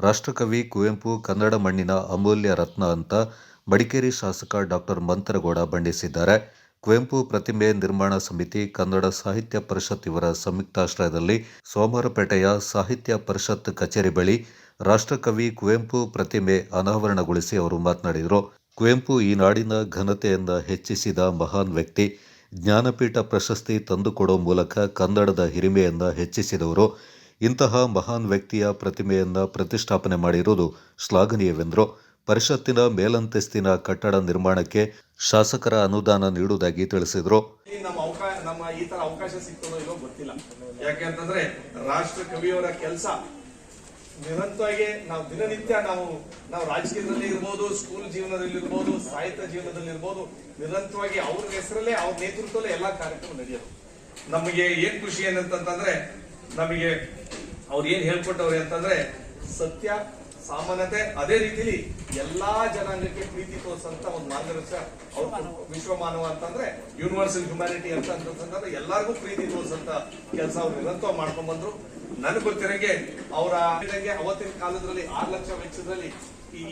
ರಾಷ್ಟ್ರಕವಿ ಕುವೆಂಪು ಕನ್ನಡ ಮಣ್ಣಿನ ಅಮೂಲ್ಯ ರತ್ನ ಅಂತ ಮಡಿಕೇರಿ ಶಾಸಕ ಡಾಕ್ಟರ್ ಮಂತರಗೌಡ ಬಣ್ಣಿಸಿದ್ದಾರೆ. ಕುವೆಂಪು ಪ್ರತಿಮೆ ನಿರ್ಮಾಣ ಸಮಿತಿ ಕನ್ನಡ ಸಾಹಿತ್ಯ ಪರಿಷತ್ ಇವರ ಸಂಯುಕ್ತಾಶ್ರಯದಲ್ಲಿ ಸೋಮವಾರಪೇಟೆಯ ಸಾಹಿತ್ಯ ಪರಿಷತ್ ಕಚೇರಿ ಬಳಿ ರಾಷ್ಟ್ರಕವಿ ಕುವೆಂಪು ಪ್ರತಿಮೆ ಅನಾವರಣಗೊಳಿಸಿ ಅವರು ಮಾತನಾಡಿದರು. ಕುವೆಂಪು ಈ ನಾಡಿನ ಘನತೆಯನ್ನು ಹೆಚ್ಚಿಸಿದ ಮಹಾನ್ ವ್ಯಕ್ತಿ. ಜ್ಞಾನಪೀಠ ಪ್ರಶಸ್ತಿ ತಂದುಕೊಡೋ ಮೂಲಕ ಕನ್ನಡದ ಹಿರಿಮೆಯನ್ನು ಹೆಚ್ಚಿಸಿದವರು. ಇಂತಹ ಮಹಾನ್ ವ್ಯಕ್ತಿಯ ಪ್ರತಿಮೆಯನ್ನು ಪ್ರತಿಷ್ಠಾಪನೆ ಮಾಡಿರುವುದು ಶ್ಲಾಘನೀಯವೆಂದರು. ಪರಿಷತ್ತಿನ ಮೇಲಂತಸ್ತಿನ ಕಟ್ಟಡ ನಿರ್ಮಾಣಕ್ಕೆ ಶಾಸಕರ ಅನುದಾನ ನೀಡುವುದಾಗಿ ತಿಳಿಸಿದರು. ನಮ್ಮ ಈ ತರ ಅವಕಾಶ ಸಿಗ್ತದೋ ಇಲ್ಲೋ ಗೊತ್ತಿಲ್ಲ. ಯಾಕೆಂತಂದ್ರೆ ರಾಷ್ಟ್ರ ಕವಿಯವರ ಕೆಲಸ ನಿರಂತರವಾಗಿ ನಾವು ದಿನನಿತ್ಯ ನಾವು ನಾವು ರಾಜಕೀಯದಲ್ಲಿ ಇರ್ಬೋದು ಸ್ಕೂಲ್ ಜೀವನದಲ್ಲಿ ಇರ್ಬೋದು, ಸಾಹಿತ್ಯ ಜೀವನದಲ್ಲಿ ಇರ್ಬೋದು, ನಿರಂತರವಾಗಿ ಅವ್ರ ಹೆಸರಲ್ಲೇ, ಅವ್ರ ನೇತೃತ್ವದಲ್ಲೇ ಎಲ್ಲಾ ಕಾರ್ಯಕ್ರಮ ನಡೆಯೋದು. ನಮಗೆ ಏನ್ ಖುಷಿ ಏನಂತಂದ್ರೆ, ನಮಗೆ ಅವ್ರು ಏನ್ ಹೇಳ್ಕೊಟ್ಟವ್ರೆ ಅಂತಂದ್ರೆ, ಸತ್ಯ, ಸಾಮಾನ್ಯತೆ, ಅದೇ ರೀತಿಲಿ ಎಲ್ಲಾ ಜನಾಂಗಕ್ಕೆ ಪ್ರೀತಿ ತೋರಿಸಂತ ಒಂದು ಮಾರ್ಗದರ್ಶಕ ವಿಶ್ವ ಮಾನವ ಅಂತಂದ್ರೆ ಯೂನಿವರ್ಸಲ್ ಹ್ಯುಮ್ಯಾನಿಟಿ ಅಂತ ಅಂತಂದ್ರೆ ಎಲ್ಲರಿಗೂ ಪ್ರೀತಿ ತೋರಿಸಂತ ಕೆಲಸ ಅವ್ರು ನಿರಂತರ ಮಾಡ್ಕೊಂಡ್ ಬಂದ್ರು. ನನಗೆ ಗೊತ್ತಿರಂಗೆ ಅವರ, ಅವತ್ತಿನ ಕಾಲದಲ್ಲಿ ಆರು ಲಕ್ಷ ವೆಚ್ಚದಲ್ಲಿ ಈ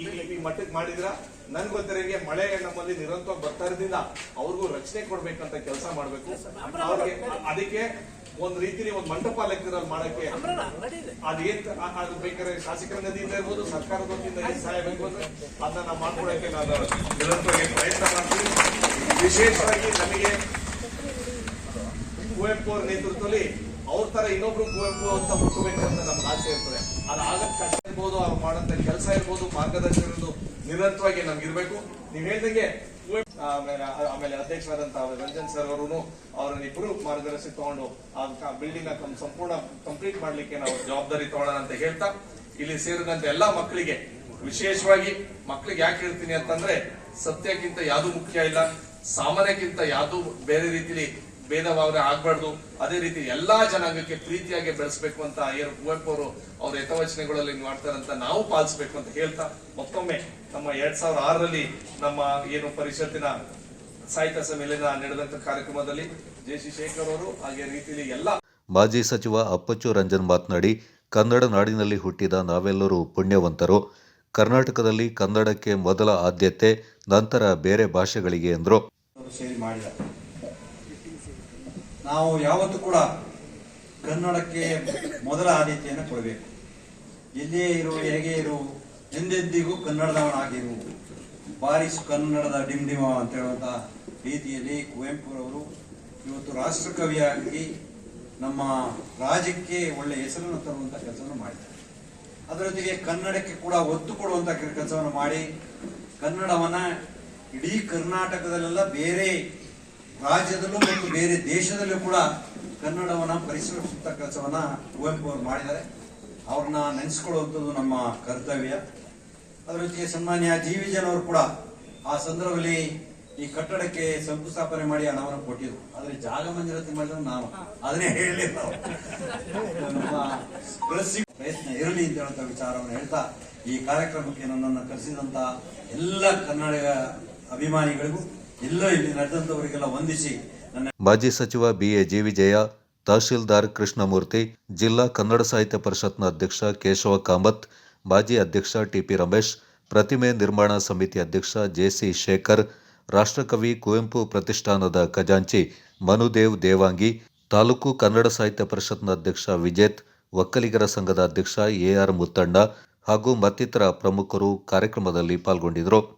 ಮಟ್ಟಕ್ಕೆ ಮಾಡಿದ್ರ ನನ್ ಗೊತ್ತಿರಂಗೆ ಮಳೆ ನಮ್ಮಲ್ಲಿ ನಿರಂತರ ಬರ್ತಾ ಇರೋದ್ರಿಂದ ಅವ್ರಿಗೂ ರಕ್ಷಣೆ ಕೊಡ್ಬೇಕಂತ ಕೆಲಸ ಮಾಡ್ಬೇಕು. ಅವ್ರಿಗೆ ಅದಕ್ಕೆ ಒಂದ್ ರೀತಿಲಿ ಒಂದ್ ಮಂಟಪ ಲೆಕ್ಕದಲ್ಲಿ ಮಾಡಕ್ಕೆ ಅದೇನ್ ಅದು ಬೇಕಾದ್ರೆ ಶಾಸಕರ ನದಿಯಿಂದ ಇರ್ಬೋದು ಸರ್ಕಾರದ ವತಿಯಿಂದ ಏನ್ ಸಹಾಯ ಬೇಕು ಅಂದ್ರೆ ಅದನ್ನ ನಾವು ಮಾಡ್ಕೊಡಕ್ಕೆ ನಾನು ನಿರಂತರವಾಗಿ ಪ್ರಯತ್ನ ಮಾಡ್ತೀನಿ ವಿಶೇಷವಾಗಿ ನಮಗೆ ಕುವೆಂಪು ಅವ್ರ ನೇತೃತ್ವದಲ್ಲಿ ಅವ್ರ ತರ ಇನ್ನೊಬ್ರು ಕುವೆಂಪು ಅಂತ ಹುಟ್ಟಬೇಕಂತ ನಮ್ಗೆ ಆಸೆ ಇರ್ತದೆ. ಅದಾಗ ಇರ್ಬೋದು, ಅವ್ರು ಮಾಡಂತ ಕೆಲಸ ಇರ್ಬೋದು, ಮಾರ್ಗದರ್ಶನ ನಿರಂತರವಾಗಿ ನಮ್ಗೆ ಇರ್ಬೇಕು. ನೀವ್ ಹೇಳ್ದಂಗೆ ಆಮೇಲೆ ಆಮೇಲೆ ಅಧ್ಯಕ್ಷರಾದಂತ ರಂಜನ್ ಸರ್ ಅವರು ಅವ್ರನ್ನ ಇಬ್ರು ಮಾರ್ಗದರ್ಶಿ ತಗೊಂಡು ಆ ಬಿಲ್ಡಿಂಗ್ ಸಂಪೂರ್ಣ ಕಂಪ್ಲೀಟ್ ಮಾಡ್ಲಿಕ್ಕೆ ನಾವು ಜವಾಬ್ದಾರಿ ತಗೊಳ್ಳೋಣ ಅಂತ ಹೇಳ್ತಾ, ಇಲ್ಲಿ ಸೇರಿದಂತ ಎಲ್ಲಾ ಮಕ್ಕಳಿಗೆ ವಿಶೇಷವಾಗಿ ಮಕ್ಕಳಿಗೆ ಯಾಕೆ ಹೇಳ್ತೀನಿ ಅಂತಂದ್ರೆ ಸತ್ಯಕ್ಕಿಂತ ಯಾವುದು ಮುಖ್ಯ ಇಲ್ಲ, ಸಾಮಾನ್ಯಕ್ಕಿಂತ ಯಾವುದು ಬೇರೆ ರೀತಿಲಿ ಭೇದ ಭಾವನೆ ಆಗ್ಬಾರ್ದು. ಅದೇ ರೀತಿ ಎಲ್ಲಾ ಜನಾಂಗಕ್ಕೆ ಪ್ರೀತಿಯಾಗಿ ಬೆಳೆಸಬೇಕು ಅಂತ ಅಯ್ಯರ್ ಕುವೆಂಪು ಅವರು ಅವ್ರ ಹಿತವಚನೆಗಳಲ್ಲಿ ಮಾಡ್ತಾರಂತ ನಾವು ಪಾಲಿಸ್ಬೇಕು ಅಂತ ಹೇಳ್ತಾ ಮತ್ತೊಮ್ಮೆ ನಮ್ಮ ಎರಡ್ ಸಾವಿರದ ಆರರಲ್ಲಿ ನಮ್ಮ ಏನು ಪರಿಷತ್ತಿನ ಸಾಹಿತ್ಯ ಸಮ್ಮೇಳನ ನಡೆದಂತ ಕಾರ್ಯಕ್ರಮದಲ್ಲಿ ಜೆ ಸಿ ಶೇಖರ್ ಅವರು ಹಾಗೆ ರೀತಿಯಲ್ಲಿ ಎಲ್ಲ ಮಾಜಿ ಸಚಿವ ಅಪ್ಪಚ್ಚು ರಂಜನ್ ಮಾತನಾಡಿ ಕನ್ನಡ ನಾಡಿನಲ್ಲಿ ಹುಟ್ಟಿದ ನಾವೆಲ್ಲರೂ ಪುಣ್ಯವಂತರು. ಕರ್ನಾಟಕದಲ್ಲಿ ಕನ್ನಡಕ್ಕೆ ಮೊದಲ ಆದ್ಯತೆ ನಂತರ ಬೇರೆ ಭಾಷೆಗಳಿಗೆ ಎಂದರು ಅವರು ಸೇರಿ ಮಾಡಿದ್ದಾರೆ ನಾವು ಯಾವತ್ತೂ ಕೂಡ ಕನ್ನಡಕ್ಕೆ ಮೊದಲ ಆದ್ಯತೆಯನ್ನು ಕೊಡಬೇಕು. ಎಲ್ಲಿಯೇ ಇರು, ಹೇಗೆ ಇರು, ಎಂದೆಂದಿಗೂ ಕನ್ನಡದವನಾಗಿರು. ಬಾರಿಸು ಕನ್ನಡದ ಡಿಂಡಿಮ ಅಂತ ಹೇಳುವಂತ ರೀತಿಯಲ್ಲಿ ಕುವೆಂಪುರವರು ಇವತ್ತು ರಾಷ್ಟ್ರಕವಿಯಾಗಿ ನಮ್ಮ ರಾಜ್ಯಕ್ಕೆ ಒಳ್ಳೆ ಹೆಸರನ್ನು ತರುವಂತ ಕೆಲಸವನ್ನು ಮಾಡಿದ್ದಾರೆ. ಅದರೊಂದಿಗೆ ಕನ್ನಡಕ್ಕೆ ಕೂಡ ಒತ್ತು ಕೊಡುವಂತ ಕೆಲಸವನ್ನು ಮಾಡಿ ಕನ್ನಡವನ್ನ ಇಡೀ ಕರ್ನಾಟಕದಲ್ಲೆಲ್ಲ ಬೇರೆ ರಾಜ್ಯದಲ್ಲೂ ಮತ್ತು ಬೇರೆ ದೇಶದಲ್ಲೂ ಕೂಡ ಕನ್ನಡವನ್ನ ಪರಿಶ್ರಮಿಸುವಂತ ಕೆಲಸವನ್ನ ಕುವೆಂಪು ಅವರು ಮಾಡಿದ್ದಾರೆ. ಅವ್ರನ್ನ ನೆನೆಸ್ಕೊಳ್ಳುವಂಥದ್ದು ನಮ್ಮ ಕರ್ತವ್ಯ. ಅದರ ಜೊತೆಗೆ ಸನ್ಮಾನ್ಯ ಜಿ ವಿಜಯನ್ ಅವರು ಕೂಡ ಆ ಸಂದರ್ಭದಲ್ಲಿ ಈ ಕಟ್ಟಡಕ್ಕೆ ಶಂಕುಸ್ಥಾಪನೆ ಮಾಡಿ ಹಣವನ್ನು ಕೊಟ್ಟಿದ್ರು. ಆದ್ರೆ ಜಾಗ ಮಂಜೂರಾತಿ ಮಾಡಿದ್ರೆ ನಾವು. ಅದನ್ನೇ ಹೇಳಲಿಲ್ಲ. ನಮ್ಮ ಪ್ರಯತ್ನ ಇರಲಿ ಅಂತ ಹೇಳುವಂತ ವಿಚಾರವನ್ನು ಹೇಳ್ತಾ ಈ ಕಾರ್ಯಕ್ರಮಕ್ಕೆ ನನ್ನನ್ನು ಕರೆಸಿದಂತ ಎಲ್ಲ ಕನ್ನಡ ಅಭಿಮಾನಿಗಳಿಗೂ ಮಾಜಿ ಸಚಿವ B A G Vijaya tahsildar Krishnamurthy, ಜಿಲ್ಲಾ ಕನ್ನಡ ಸಾಹಿತ್ಯ ಪರಿಷತ್ನ ಅಧ್ಯಕ್ಷ ಕೇಶವ ಕಾಮತ್, ಮಾಜಿ ಅಧ್ಯಕ್ಷ ಟಿಪಿ ರಮೇಶ್, ಪ್ರತಿಮೆ ನಿರ್ಮಾಣ ಸಮಿತಿ ಅಧ್ಯಕ್ಷ ಜೆಸಿ ಶೇಖರ್, ರಾಷ್ಟ್ರಕವಿ ಕುವೆಂಪು ಪ್ರತಿಷ್ಠಾನದ ಖಜಾಂಚಿ ಮನುದೇವ್ ದೇವಾಂಗಿ, ತಾಲೂಕು ಕನ್ನಡ ಸಾಹಿತ್ಯ ಪರಿಷತ್ನ ಅಧ್ಯಕ್ಷ ವಿಜೇತ್, ಒಕ್ಕಲಿಗರ ಸಂಘದ ಅಧ್ಯಕ್ಷ ಎಆರ್ ಮುತ್ತಣ್ಣ ಹಾಗೂ ಮತ್ತಿತರ ಪ್ರಮುಖರು ಕಾರ್ಯಕ್ರಮದಲ್ಲಿ ಪಾಲ್ಗೊಂಡಿದ್ದರು.